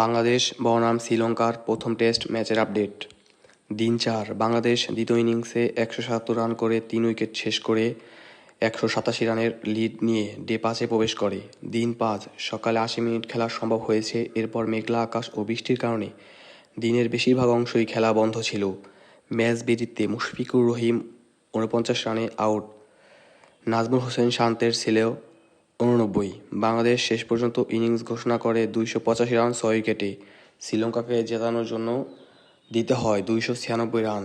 বাংলাদেশ, বনাম, শ্রীলঙ্কার প্রথম টেস্ট ম্যাচের আপডেট। দিন চার, বাংলাদেশ দ্বিতীয় ইনিংসে একশো সাতাত্তর রান করে তিন উইকেট শেষ করে একশো সাতাশি রানের লিড নিয়ে ডে পাঁচে প্রবেশ করে। দিন পাঁচ, সকালে আশি মিনিট খেলা সম্ভব হয়েছে, এরপর মেঘলা আকাশ ও বৃষ্টির কারণে দিনের বেশিরভাগ অংশই খেলা বন্ধ ছিল। ম্যাচ বিরিতে মুশফিকুর রহিম উনপঞ্চাশ রানে আউট। নাজমুল হোসেন শান্তের ছেলেও উননব্বই। বাংলাদেশ শেষ পর্যন্ত ইনিংস ঘোষণা করে দুইশো পঁচাশি রান, ছয় উইকেটে। শ্রীলঙ্কাকে জেতানোর জন্য দিতে হয় দুইশো ছিয়ানব্বই রান।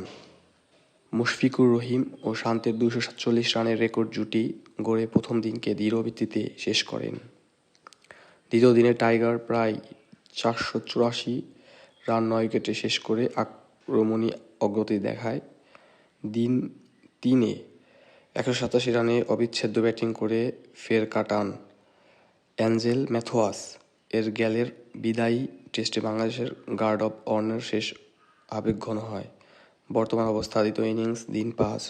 মুশফিকুর রহিম ও শান্তের দুইশো সাতচল্লিশ রানের রেকর্ড জুটি গড়ে প্রথম দিনকে দৃঢ় ভিত্তিতে শেষ করেন। দ্বিতীয় দিনে টাইগার প্রায় চারশো চুরাশি রান, নয় উইকেটে শেষ করে আক্রমণী অগ্রতি দেখায়। দিন তিনে একশো সাতাশি রানে অবিচ্ছেদ্য ব্যাটিং করে ফের কাটান অ্যাঞ্জেল ম্যাথোয়াস। এর গ্যালের বিদায়ী টেস্টে বাংলাদেশের গার্ড অফ অনার শেষ আবেগঘন হয়। বর্তমান অবস্থা, দ্বিতীয় ইনিংস, দিন পাঁচ।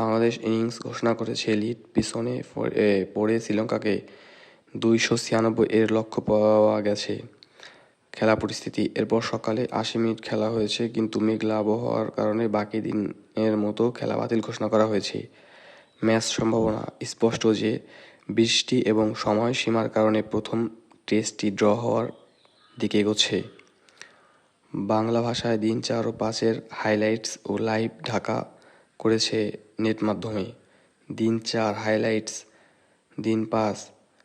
বাংলাদেশ ইনিংস ঘোষণা করেছে লিড পিছনে পড়ে শ্রীলঙ্কাকে দুইশো ছিয়ানব্বই এর লক্ষ্য পাওয়া গেছে। খেলা পরিস্থিতি। এরপর সকালে আশি মিনিট খেলা হয়েছে, কিন্তু মেঘলা আবহাওয়ার কারণে বাকি দিনের মতো খেলা বাতিল ঘোষণা করা হয়েছে। ম্যাচ সম্ভাবনা স্পষ্ট যে, বৃষ্টি এবং সময়সীমার কারণে প্রথম টেস্টটি ড্র হওয়ার দিকে এগোচ্ছে। বাংলা ভাষায় দিন চার ও পাঁচের হাইলাইটস ও লাইভ ঢাকা করেছে নেট মাধ্যমে। দিন চার হাইলাইটস, দিন পাঁচ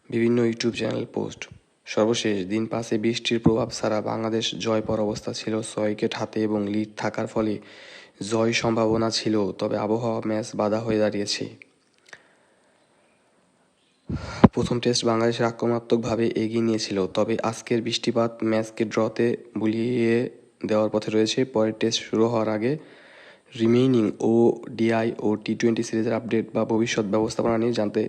বিভিন্ন ইউটিউব চ্যানেল পোস্ট। সর্বশেষ দিন পাঁচে বৃষ্টির প্রভাব ছাড়া বাংলাদেশ জয় পর অবস্থা ছিল ছয় উইকেট হাতে এবং লিড থাকার ফলে জয় সম্ভাবনা ছিল, তবে আবহাওয়া ম্যাচ বাধা হয়ে দাঁড়িয়েছে। প্রথম টেস্ট বাংলাদেশের আক্রমণাত্মকভাবে এগিয়ে নিয়েছিল, তবে আজকের বৃষ্টিপাত ম্যাচকে ড্রতে বুলিয়ে দেওয়ার পথে রয়েছে। পরের টেস্ট শুরু হওয়ার আগে রিমেইনিং ও ডিআই ও টি টোয়েন্টি সিরিজের আপডেট বা ভবিষ্যৎ ব্যবস্থাপনা নিয়ে জানতে